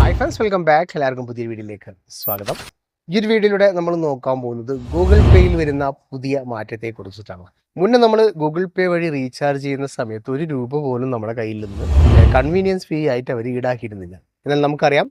Hi friends welcome back എല്ലാവർക്കും പുതിയ വീഡിയോയിലേക്ക് സ്വാഗതം. ഈ ഒരു വീഡിയോയിലൂടെ നമ്മൾ നോക്കാൻ പോകുന്നത് ഗൂഗിൾ പേയിൽ വരുന്ന പുതിയ മാറ്റത്തെ കുറിച്ചിട്ടാണ്. മുന്നേ നമ്മൾ ഗൂഗിൾ പേ വഴി റീചാർജ് ചെയ്യുന്ന സമയത്ത് ഒരു രൂപ പോലും നമ്മുടെ കയ്യിൽ നിന്ന് കൺവീനിയൻസ് ഫീ ആയിട്ട് അവർ ഈടാക്കിയിരുന്നില്ല. എന്നാൽ നമുക്കറിയാം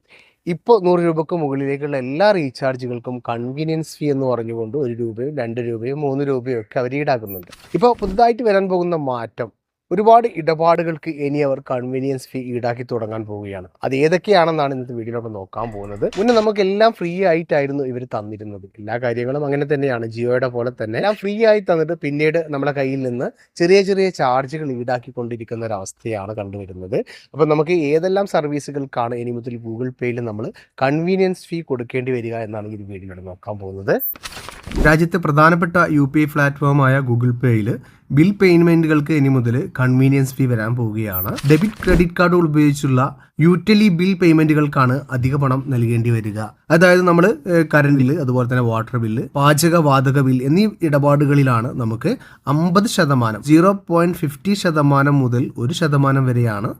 ഇപ്പോൾ നൂറ് രൂപക്ക് മുകളിലേക്കുള്ള എല്ലാ റീചാർജുകൾക്കും കൺവീനിയൻസ് ഫീ എന്ന് പറഞ്ഞുകൊണ്ട് ഒരു രൂപയും രണ്ട് രൂപയും മൂന്ന് രൂപയും ഒക്കെ അവർ ഈടാക്കുന്നുണ്ട്. ഇപ്പോൾ പുതുതായിട്ട് വരാൻ പോകുന്ന മാറ്റം ഒരുപാട് ഇടപാടുകൾക്ക് ഇനി അവർ കൺവീനിയൻസ് ഫീ ഈടാക്കി തുടങ്ങാൻ പോവുകയാണ്. അത് ഏതൊക്കെയാണെന്നാണ് ഇന്നത്തെ വീഡിയോയിലൂടെ നോക്കാൻ പോകുന്നത്. മുന്നേ നമുക്ക് എല്ലാം ഫ്രീ ആയിട്ടായിരുന്നു ഇവർ തന്നിരുന്നത്. എല്ലാ കാര്യങ്ങളും അങ്ങനെ തന്നെയാണ്. ജിയോയുടെ പോലെ തന്നെ എല്ലാം ഫ്രീ ആയി തന്നിട്ട് പിന്നീട് നമ്മുടെ കയ്യിൽ നിന്ന് ചെറിയ ചെറിയ ചാർജുകൾ ഈടാക്കിക്കൊണ്ടിരിക്കുന്ന ഒരു അവസ്ഥയാണ് കണ്ടുവരുന്നത്. അപ്പോൾ നമുക്ക് ഏതെല്ലാം സർവീസുകൾക്കാണ് ഇനി മുതൽ ഗൂഗിൾ പേയിൽ നമ്മൾ കൺവീനിയൻസ് ഫീ കൊടുക്കേണ്ടി വരിക എന്നാണ് ഈ വീഡിയോയിലൂടെ നോക്കാൻ പോകുന്നത്. രാജ്യത്തെ പ്രധാനപ്പെട്ട യു പി ഐ പ്ലാറ്റ്ഫോമായ ഗൂഗിൾ പേയിൽ ബിൽ പേയ്മെന്റുകൾക്ക് ഇനി മുതൽ കൺവീനിയൻസ് ഫീ വരാൻ പോവുകയാണ്. ഡെബിറ്റ് ക്രെഡിറ്റ് കാർഡുകൾ ഉപയോഗിച്ചുള്ള യൂട്ടിലി ബിൽ പേയ്മെന്റുകൾക്കാണ് അധിക പണം നൽകേണ്ടി വരിക. അതായത് നമ്മൾ കറണ്ട് ബില്ല് അതുപോലെ തന്നെ വാട്ടർ ബില്ല് പാചക വാതക ബിൽ എന്നീ ഇടപാടുകളിലാണ് നമുക്ക് അമ്പത് ശതമാനം സീറോ പോയിന്റ് ഫിഫ്റ്റി ശതമാനം മുതൽ ഒരു ശതമാനം വരെയാണ്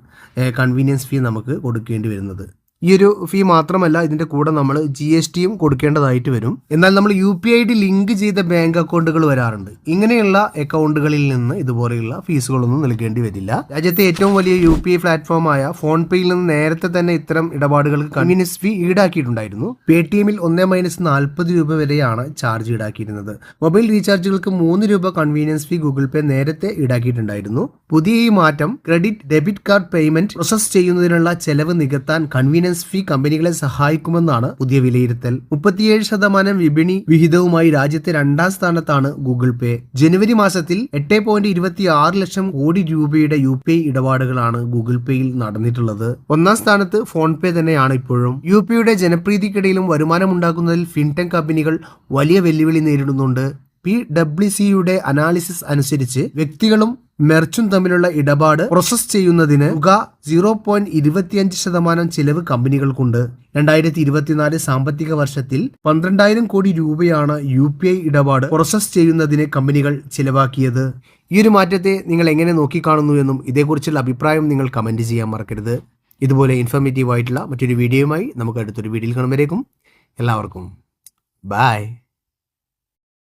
കൺവീനിയൻസ് ഫീ നമുക്ക് കൊടുക്കേണ്ടി വരുന്നത്. ഈ ഒരു ഫീ മാത്രമല്ല ഇതിന്റെ കൂടെ നമ്മൾ ജി എസ് ടിയും കൊടുക്കേണ്ടതായിട്ട് വരും. എന്നാൽ നമ്മൾ U P I D link ചെയ്ത ബാങ്ക് അക്കൗണ്ടുകൾ വരാറുണ്ട്. ഇങ്ങനെയുള്ള അക്കൗണ്ടുകളിൽ നിന്ന് ഇതുപോലെയുള്ള ഫീസുകളൊന്നും നൽകേണ്ടി വരില്ല. രാജ്യത്തെ ഏറ്റവും വലിയ യു പി ഐ പ്ലാറ്റ്ഫോമായ ഫോൺ പേയിൽ നിന്ന് നേരത്തെ തന്നെ ഇത്തരം ഇടപാടുകൾക്ക് കൺവീനിയൻസ് ഫീ ഈടാക്കിയിട്ടുണ്ടായിരുന്നു. പേ ടി എമ്മിൽ ഒന്നേ മൈനസ് നാൽപ്പത് രൂപ വരെയാണ് ചാർജ് ഈടാക്കിയിരുന്നത്. മൊബൈൽ റീചാർജുകൾക്ക് മൂന്ന് രൂപ കൺവീനിയൻസ് ഫീ ഗൂഗിൾ പേ നേരത്തെ ഈടാക്കിയിട്ടുണ്ടായിരുന്നു. പുതിയ ഈ മാറ്റം credit debit card payment process ചെയ്യുന്നതിനുള്ള ചെലവ് നികത്താൻ കൺവീനിയൻസ് ഫീ കമ്പനികളെ സഹായിക്കുമെന്നാണ് പുതിയ വിലയിരുത്തൽ. മുപ്പത്തിയേഴ് ശതമാനം വിപണി വിഹിതവുമായി രാജ്യത്തെ രണ്ടാം സ്ഥാനത്താണ് ഗൂഗിൾ പേ. ജനുവരി മാസത്തിൽ എട്ട് പോയിന്റ് ഇരുപത്തി ആറ് ലക്ഷം കോടി രൂപയുടെ യു പി ഐ ഇടപാടുകളാണ് ഗൂഗിൾ പേയിൽ നടന്നിട്ടുള്ളത്. ഒന്നാം സ്ഥാനത്ത് ഫോൺ പേ തന്നെയാണ് ഇപ്പോഴും. യു പിയുടെ ജനപ്രീതിക്കിടയിലും വരുമാനമുണ്ടാക്കുന്നതിൽ ഫിൻടെക് കമ്പനികൾ വലിയ വെല്ലുവിളി നേരിടുന്നുണ്ട്. പി ഡബ്ല്യു സിയുടെ അനാലിസിസ് അനുസരിച്ച് വ്യക്തികളും മെർച്ചും തമ്മിലുള്ള ഇടപാട് പ്രോസസ് ചെയ്യുന്നതിന് തുക സീറോ പോയിന്റ് ഇരുപത്തിയഞ്ച് ശതമാനം ചിലവ് കമ്പനികൾക്കുണ്ട്. രണ്ടായിരത്തി ഇരുപത്തിനാല് സാമ്പത്തിക വർഷത്തിൽ പന്ത്രണ്ടായിരം കോടി രൂപയാണ് യു പി ഐ ഇടപാട് പ്രോസസ് ചെയ്യുന്നതിന് കമ്പനികൾ ചിലവാക്കിയത്. ഈ ഒരു മാറ്റത്തെ നിങ്ങൾ എങ്ങനെ നോക്കിക്കാണുന്നു എന്നും ഇതേക്കുറിച്ചുള്ള അഭിപ്രായം നിങ്ങൾ കമന്റ് ചെയ്യാൻ മറക്കരുത്. ഇതുപോലെ ഇൻഫോർമേറ്റീവ് ആയിട്ടുള്ള മറ്റൊരു വീഡിയോയുമായി നമുക്ക് അടുത്തൊരു വീഡിയോയിൽ കാണുമ്പോഴേക്കും എല്ലാവർക്കും. ബായ്